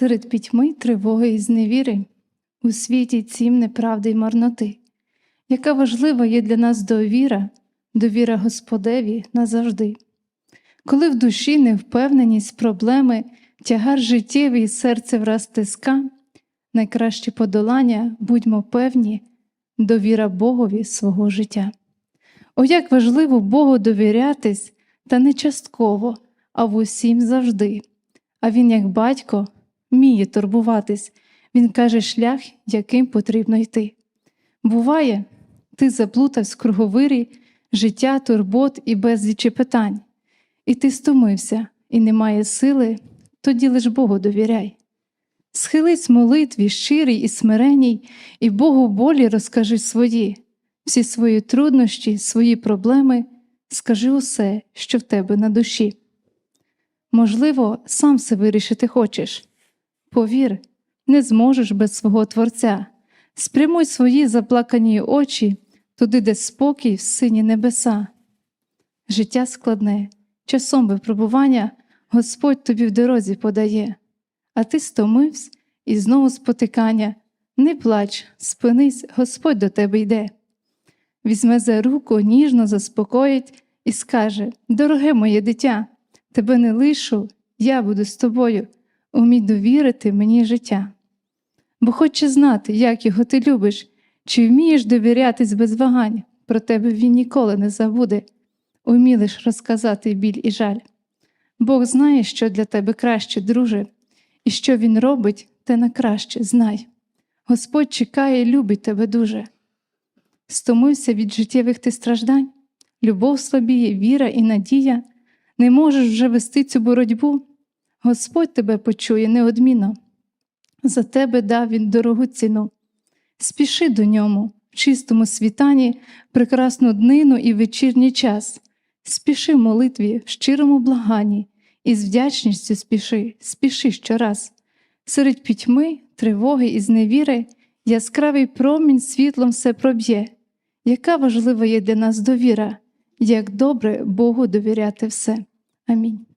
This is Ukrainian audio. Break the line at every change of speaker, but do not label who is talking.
серед пітьми тривоги і зневіри, у світі цім неправди й марноти. Яка важлива є для нас довіра, довіра Господеві назавжди. Коли в душі невпевненість, проблеми, тягар життєвий і серце враз тиска, найкраще подолання, будьмо певні, довіра Богові свого життя. О, як важливо Богу довірятись, та не частково, а в усім завжди. А Він, як батько, вміє турбуватись, Він каже шлях, яким потрібно йти. Буває, ти заплутався в круговирі життя, турбот і безлічі питань, і ти стомився, і немає сили, тоді лиш Богу довіряй. Схились молитві щирій і смиренній, і Богу болі розкажи свої, всі свої труднощі, свої проблеми, скажи усе, що в тебе на душі. Можливо, сам все вирішити хочеш. Повір, не зможеш без свого Творця. Спрямуй свої заплакані очі туди, де спокій в сині небеса. Життя складне, часом випробування Господь тобі в дорозі подає, а ти стомився і знову спотикання. Не плач, спинись, Господь до тебе йде. Візьме за руку, ніжно заспокоїть і скаже: Дороге моє дитя, тебе не лишу, я буду з тобою, умій довірити мені життя. Бо хоче знати, як його ти любиш, чи вмієш довірятись без вагань, про тебе він ніколи не забуде, умілиш розказати біль і жаль. Бог знає, що для тебе краще, друже, і що Він робить, те на краще знай. Господь чекає і любить тебе дуже. Стомився від життєвих ти страждань, любов слабіє, віра і надія, не можеш вже вести цю боротьбу. Господь тебе почує неодмінно. За тебе дав він дорогу ціну. Спіши до ньому в чистому світанні, прекрасну днину і вечірній час. Спіши в молитві, в щирому благанні, і з вдячністю спіши, спіши щораз. Серед пітьми, тривоги і зневіри яскравий промінь світлом все проб'є. Яка важлива є для нас довіра, як добре Богу довіряти все. Амінь.